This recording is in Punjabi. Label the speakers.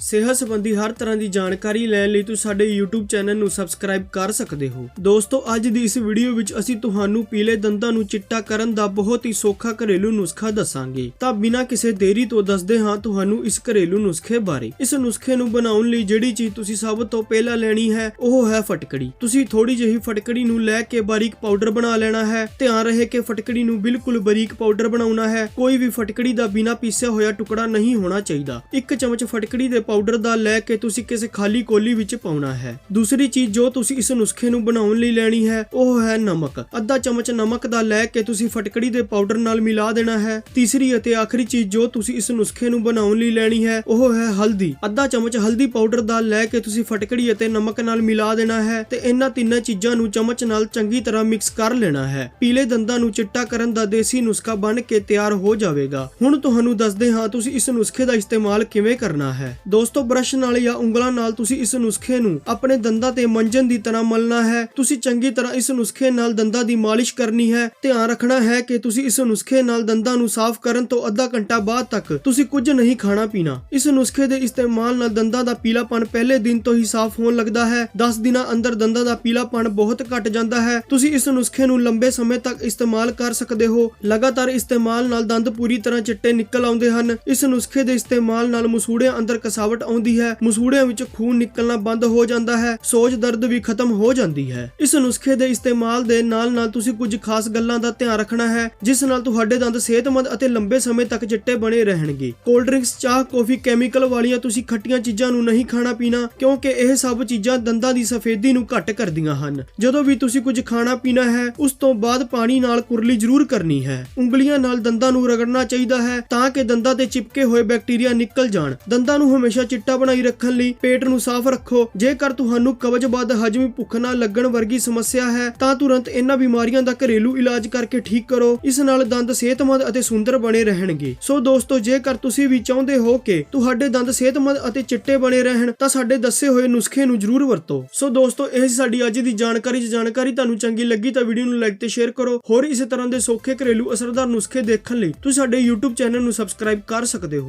Speaker 1: ਸਿਹਤ ਸੰਬੰਧੀ ਹਰ ਤਰ੍ਹਾਂ ਦੀ ਜਾਣਕਾਰੀ ਲੈਣ ਲਈ ਤੁਸੀਂ ਸਾਡੇ YouTube ਚੈਨਲ ਨੂੰ ਸਬਸਕ੍ਰਾਈਬ ਕਰ ਸਕਦੇ ਹੋ। ਦੋਸਤੋ, ਅੱਜ ਦੀ ਇਸ ਵੀਡੀਓ ਵਿੱਚ ਅਸੀਂ ਤੁਹਾਨੂੰ ਪੀਲੇ ਦੰਦਾਂ ਨੂੰ ਚਿੱਟਾ ਕਰਨ ਦਾ ਬਹੁਤ ਹੀ ਸੌਖਾ ਘਰੇਲੂ ਨੁਸਖਾ ਦੱਸਾਂਗੇ। ਤਾਂ ਬਿਨਾਂ ਕਿਸੇ ਦੇਰੀ ਤੋਂ ਦੱਸਦੇ ਹਾਂ ਤੁਹਾਨੂੰ ਇਸ ਘਰੇਲੂ ਨੁਸਖੇ ਬਾਰੇ। ਇਸ ਨੁਸਖੇ ਨੂੰ ਬਣਾਉਣ ਲਈ ਜਿਹੜੀ ਚੀਜ਼ ਤੁਸੀਂ ਸਭ ਤੋਂ ਪਹਿਲਾਂ ਲੈਣੀ ਹੈ, ਉਹ ਹੈ ਫਟਕੜੀ। ਤੁਸੀਂ ਥੋੜੀ ਜਿਹੀ ਫਟਕੜੀ ਨੂੰ ਲੈ ਕੇ ਬਾਰੀਕ ਪਾਊਡਰ ਬਣਾ ਲੈਣਾ ਹੈ। ਧਿਆਨ ਰਹੇ ਕਿ ਫਟਕੜੀ ਨੂੰ ਬਿਲਕੁਲ ਬਾਰੀਕ ਪਾਊਡਰ ਬਣਾਉਣਾ ਹੈ। ਕੋਈ ਵੀ ਫਟਕੜੀ ਦਾ ਬਿਨਾਂ ਪੀਸਿਆ ਹੋਇਆ ਟੁਕੜਾ ਨਹੀਂ ਹੋਣਾ ਚਾਹੀਦਾ। ਇੱਕ ਚਮਚ ਫਟਕੜੀ ਦੇ ਪਾਊਡਰ ਦਾ ਲੈ ਕੇ ਤੁਸੀਂ ਕਿਸੇ ਖਾਲੀ ਕੋਲੀ ਵਿੱਚ ਪਾਉਣਾ ਹੈ। ਦੂਸਰੀ ਚੀਜ਼ ਜੋ ਤੁਸੀਂ ਇਸ ਨੁਸਖੇ ਨੂੰ ਬਣਾਉਣ ਲਈ ਲੈਣੀ ਹੈ, ਉਹ ਹੈ ਨਮਕ। ਅੱਧਾ ਚਮਚ ਨਮਕ ਦਾ ਲੈ ਕੇ ਤੁਸੀਂ ਫਟਕੜੀ ਦੇ ਪਾਊਡਰ ਨਾਲ ਮਿਲਾ ਦੇਣਾ ਹੈ। ਤੀਸਰੀ ਅਤੇ ਆਖਰੀ ਚੀਜ਼ ਜੋ ਤੁਸੀਂ ਇਸ ਨੁਸਖੇ ਨੂੰ ਬਣਾਉਣ ਲਈ ਲੈਣੀ ਹੈ, ਉਹ ਹੈ ਹਲਦੀ। ਅੱਧਾ ਚਮਚ ਹਲਦੀ ਪਾਊਡਰ ਦਾ ਲੈ ਕੇ ਤੁਸੀਂ ਫਟਕੜੀ ਅਤੇ ਨਮਕ ਨਾਲ ਮਿਲਾ ਦੇਣਾ ਹੈ ਤੇ ਇਹਨਾਂ ਤਿੰਨਾਂ ਚੀਜ਼ਾਂ ਨੂੰ ਚਮਚ ਨਾਲ ਚੰਗੀ ਤਰ੍ਹਾਂ ਮਿਕਸ ਕਰ ਲੈਣਾ ਹੈ। ਪੀਲੇ ਦੰਦਾਂ ਨੂੰ ਚਿੱਟਾ ਕਰਨ ਦਾ ਦੇਸੀ ਨੁਸਖਾ ਬਣ ਕੇ ਤਿਆਰ ਹੋ ਜਾਵੇਗਾ। ਹੁਣ ਤੁਹਾਨੂੰ ਦੱਸਦੇ ਹਾਂ ਤੁਸੀਂ ਇਸ ਨੁਸਖੇ ਦਾ ਇਸਤੇਮਾਲ ਕਿਵੇਂ ਕਰਨਾ ਹੈ। ਦੋਸਤੋ, ਬ੍ਰਸ਼ ਨਾਲ ਜਾਂ ਉਂਗਲਾਂ ਨਾਲ ਤੁਸੀਂ ਇਸ ਨੁਸਖੇ ਨੂੰ ਆਪਣੇ ਦੰਦਾਂ ਤੇ ਮੰਜਨ ਦੀ ਤਰ੍ਹਾਂ ਮਲਣਾ ਹੈ। ਤੁਸੀਂ ਚੰਗੀ ਤਰ੍ਹਾਂ ਇਸ ਨੁਸਖੇ ਨਾਲ ਦੰਦਾਂ ਦੀ ਮਾਲਿਸ਼ ਕਰਨੀ ਹੈ। ਧਿਆਨ ਰੱਖਣਾ ਹੈ ਕਿ ਤੁਸੀਂ ਇਸ ਨੁਸਖੇ ਨਾਲ ਦੰਦਾਂ ਨੂੰ ਸਾਫ਼ ਕਰਨ ਤੋਂ ਅੱਧਾ ਘੰਟਾ ਬਾਅਦ ਤੱਕ ਤੁਸੀਂ ਕੁਝ ਨਹੀਂ ਖਾਣਾ ਪੀਣਾ। ਇਸ ਨੁਸਖੇ ਦੇ ਇਸਤੇਮਾਲ ਨਾਲ ਦੰਦਾਂ ਦਾ ਪੀਲਾਪਣ ਪਹਿਲੇ ਦਿਨ ਤੋਂ ਹੀ ਸਾਫ਼ ਹੋਣ ਲੱਗਦਾ ਹੈ। 10 ਦਿਨਾਂ ਅੰਦਰ ਦੰਦਾਂ ਦਾ ਪੀਲਾਪਣ ਬਹੁਤ ਘਟ ਜਾਂਦਾ ਹੈ। ਤੁਸੀਂ ਇਸ ਨੁਸਖੇ ਨੂੰ ਲੰਬੇ ਸਮੇਂ ਤੱਕ ਇਸਤੇਮਾਲ ਕਰ ਸਕਦੇ ਹੋ। ਲਗਾਤਾਰ ਇਸਤੇਮਾਲ ਨਾਲ ਦੰਦ ਪੂਰੀ ਤਰ੍ਹਾਂ ਚਿੱਟੇ ਨਿਕਲ ਆਉਂਦੇ ਹਨ। ਇਸ ਨੁਸਖੇ ਦੇ ਇਸਤੇਮਾਲ ਨਾਲ ਮਸੂੜਿਆਂ ਅੰਦਰ ਕਸਾਵਟ ਆਉਂਦੀ ਹੈ, ਮਸੂੜਿਆਂ ਵਿੱਚ ਖੂਨ ਨਿਕਲਣਾ ਬੰਦ ਹੋ ਜਾਂਦਾ ਹੈ, ਸੋਜ ਦਰਦ ਵੀ ਖਤਮ ਹੋ ਜਾਂਦੀ ਹੈ। ਇਸ ਨੁਸਖੇ ਦੇ ਇਸਤੇਮਾਲ ਦੇ ਨਾਲ ਨਾਲ ਤੁਸੀਂ ਕੁਝ ਖਾਸ ਗੱਲਾਂ ਦਾ ਧਿਆਨ ਰੱਖਣਾ ਹੈ, ਜਿਸ ਨਾਲ ਤੁਹਾਡੇ ਦੰਦ ਸਿਹਤਮੰਦ ਅਤੇ ਲੰਬੇ ਸਮੇਂ ਤੱਕ ਚਿੱਟੇ ਬਣੇ ਰਹਿਣਗੇ। ਕੋਲਡ ਡਰਿੰਕਸ, ਚਾਹ, ਕੌਫੀ, ਕੈਮੀਕਲ ਵਾਲੀਆਂ ਤੁਸੀਂ ਖੱਟੀਆਂ ਚੀਜ਼ਾਂ ਨੂੰ ਨਹੀਂ ਖਾਣਾ ਪੀਣਾ, ਕਿਉਂਕਿ ਇਹ ਸਭ ਚੀਜ਼ਾਂ ਦੰਦਾਂ ਦੀ ਸਫੇਦੀ ਨੂੰ ਘੱਟ ਕਰਦੀਆਂ ਹਨ। ਜਦੋਂ ਵੀ ਤੁਸੀਂ ਕੁਝ ਖਾਣਾ ਪੀਣਾ ਹੈ, ਉਸ ਤੋਂ ਬਾਅਦ ਪਾਣੀ ਨਾਲ ਕੁਰਲੀ ਜ਼ਰੂਰ ਕਰਨੀ ਹੈ। ਉਂਗਲੀਆਂ ਨਾਲ ਦੰਦਾਂ ਨੂੰ ਰਗੜਨਾ ਚਾਹੀਦਾ ਹੈ, ਤਾਂ ਕਿ ਦੰਦਾਂ ਤੇ ਚਿਪਕੇ ਹੋਏ ਬੈਕਟੀਰੀਆ ਨਿਕਲ ਜਾਣ। ਦੰਦਾਂ ਨੂੰ ਹਮੇਸ਼ਾ ਚਿੱਟਾ ਬਣਾਈ ਰੱਖਣ ਲਈ ਪੇਟ ਨੂੰ ਸਾਫ਼ ਰੱਖੋ। ਜੇਕਰ ਤੁਹਾਨੂੰ ਕਬਜ਼ਬਾਦ ਹਜਮੀ ਭੁੱਖ ਨਾ ਲੱਗਣ ਵਰਗੀ ਸਮੱਸਿਆ ਹੈ, ਤਾਂ ਤੁਰੰਤ ਇਹਨਾਂ ਬਿਮਾਰੀਆਂ ਦਾ ਘਰੇਲੂ ਇਲਾਜ ਕਰਕੇ ਠੀਕ ਕਰੋ। ਇਸ ਨਾਲ ਦੰਦ ਸਿਹਤਮੰਦ ਅਤੇ ਸੁੰਦਰ ਬਣੇ ਰਹਿਣਗੇ। ਸੋ ਦੋਸਤੋ, ਜੇਕਰ ਤੁਸੀਂ ਵੀ ਚਾਹੁੰਦੇ ਹੋ ਕਿ ਤੁਹਾਡੇ ਦੰਦ ਸਿਹਤਮੰਦ ਅਤੇ ਚਿੱਟੇ ਬਣੇ ਰਹਿਣ, ਤਾਂ ਸਾਡੇ ਦੱਸੇ ਹੋਏ ਨੁਸਖੇ ਨੂੰ ਜ਼ਰੂਰ ਵਰਤੋ। ਸੋ ਦੋਸਤੋ, ਇਹ ਸਾਡੀ ਅੱਜ ਦੀ ਜਾਣਕਾਰੀ। ਜੇ ਜਾਣਕਾਰੀ ਤੁਹਾਨੂੰ ਚੰਗੀ ਲੱਗੀ, ਤਾਂ ਵੀਡੀਓ ਨੂੰ ਲਾਈਕ ਤੇ ਸ਼ੇਅਰ ਕਰੋ। ਹੋਰ ਇਸੇ ਤਰ੍ਹਾਂ ਦੇ ਸੌਖੇ ਘਰੇਲੂ ਅਸਰਦਾਰ ਨੁਸਖੇ ਦੇਖਣ ਲਈ ਤੁਸੀਂ ਸਾਡੇ YouTube ਚੈਨਲ ਨੂੰ ਸਬਸਕ੍ਰਾਈਬ ਕਰ ਸਕਦੇ ਹੋ।